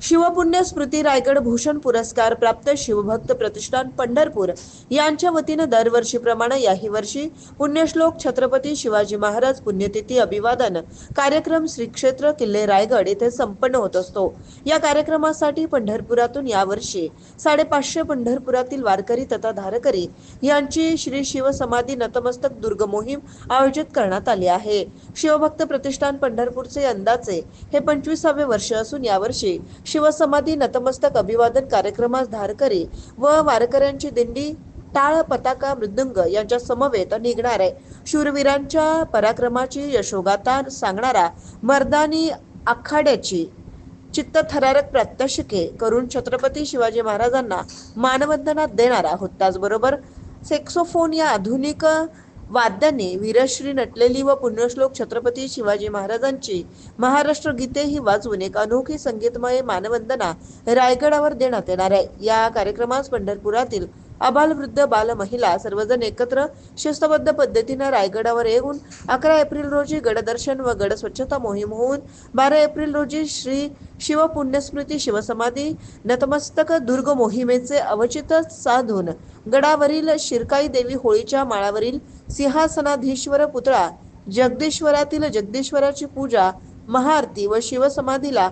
शिवपुण्य स्मृती रायगड भूषण पुरस्कार प्राप्त शिवभक्त प्रतिष्ठान पंढरपूर यांच्या वतीनं दरवर्षीप्रमाणे याही वर्षी पुण्यश्लोक छत्रपती शिवाजी महाराज पुण्यतिथी अभिवादन कार्यक्रम श्री क्षेत्र किल्ले रायगड येथे संपन्न होत असतो. या कार्यक्रमासाठी पंढरपुरातून यावर्षी साडेपाचशे पंढरपुरातील वारकरी तथा धारकरी यांची श्री शिवसमाधी नतमस्तक दुर्ग मोहीम आयोजित करण्यात आली आहे. शिवभक्त प्रतिष्ठान पंढरपूरचे अंदाचे हे पंचवीसावे वर्ष असून यावर्षी शिवसमाधी नतमस्तक अभिवादन कार्यक्रमास धारकरी व वारकऱ्यांची दिंडी टाळ पताका मृदुंग यांच्या समवेत निघणार आहे. शूरवीरांच्या पराक्रमाची यशोगाथा सांगणारा मर्दानी आखाड्याची चित्तथरारक प्रात्यक्षिके करून छत्रपती शिवाजी महाराजांना मानवंदना देणारा आहोत त्याचबरोबर सेक्सोफोन या आधुनिक वाद्यांनी वीरश्री नटलेली व पुण्यश्लोक छत्रपती शिवाजी महाराजांची महाराष्ट्र गीते ही वाजवून एक अनोखी संगीतमय मानवंदना रायगडावर देण्यात येणार आहे. या कार्यक्रमास पंढरपुरातील अबाल वृद्ध बाल महिला सर्वजण एकत्र शिस्तबद्ध पद्धतीनं रायगडावर येऊन अकरा एप्रिल रोजी गडदर्शन व गड स्वच्छता मोहीम होऊन बारा एप्रिल रोजी श्री शिवपुण्यस्मृती शिवसमाधी नतमस्तक दुर्ग मोहिमेचे अवचित साधून गडावरील शिरकाई देवी होळीच्या माळावरील सिंहासनाधीश्वर पुतळा जगदीश्वरातील जगदीश्वराची पूजा महाआरती व शिवसमाधीला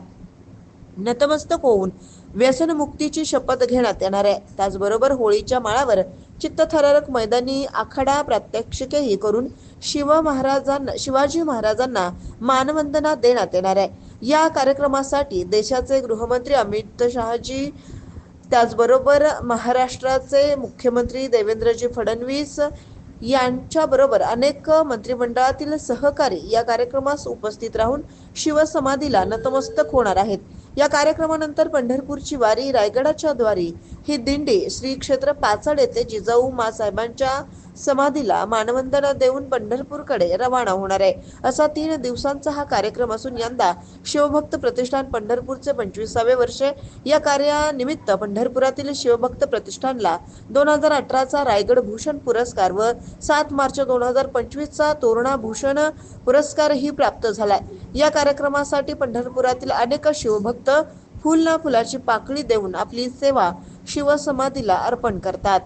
नतमस्तक होऊन व्यसनमुक्तीची शपथ घेण्यात येणार आहे. त्याचबरोबर होळीच्या माळावर चित्तथरारक मैदानी आखाडा प्रात्यक्षिकेही करून शिव महाराजांना शिवाजी महाराजांना मानवंदना देण्यात येणार आहे. या कार्यक्रमासाठी देशाचे गृहमंत्री अमित शहाजी त्याचबरोबर महाराष्ट्राचे मुख्यमंत्री देवेंद्रजी फडणवीस यांच्याबरोबर अनेक मंत्रिमंडळातील सहकारी या कार्यक्रमास उपस्थित राहून शिवसमाधीला नतमस्तक होणार आहेत. या कार्यक्रमानंतर पंढरपूरची वारी रायगडाच्या द्वारी. ही दिंडी श्री क्षेत्र पाचड येथे जिजाऊ मासाहेबांच्या समाधीला मानवंदना देऊन पंढरपूरकडे रवाना होणार आहे. असा तीन दिवसांचा हा कार्यक्रम असून यंदा शिवभक्त प्रतिष्ठान पंढरपूरचे पंचवीसावे वर्ष या कार्यानिमित्त पंढरपुरातील शिवभक्त प्रतिष्ठानला दोन हजार अठराचा रायगड भूषण पुरस्कार व सात मार्च दोन हजार पंचवीसचा तोरणा भूषण पुरस्कारही प्राप्त झालाय. या कार्यक्रमासाठी पंढरपुरातील अनेक शिवभक्त फुल ना फुलाची पाकळी देऊन आपली सेवा शिवसमाधीला अर्पण करतात.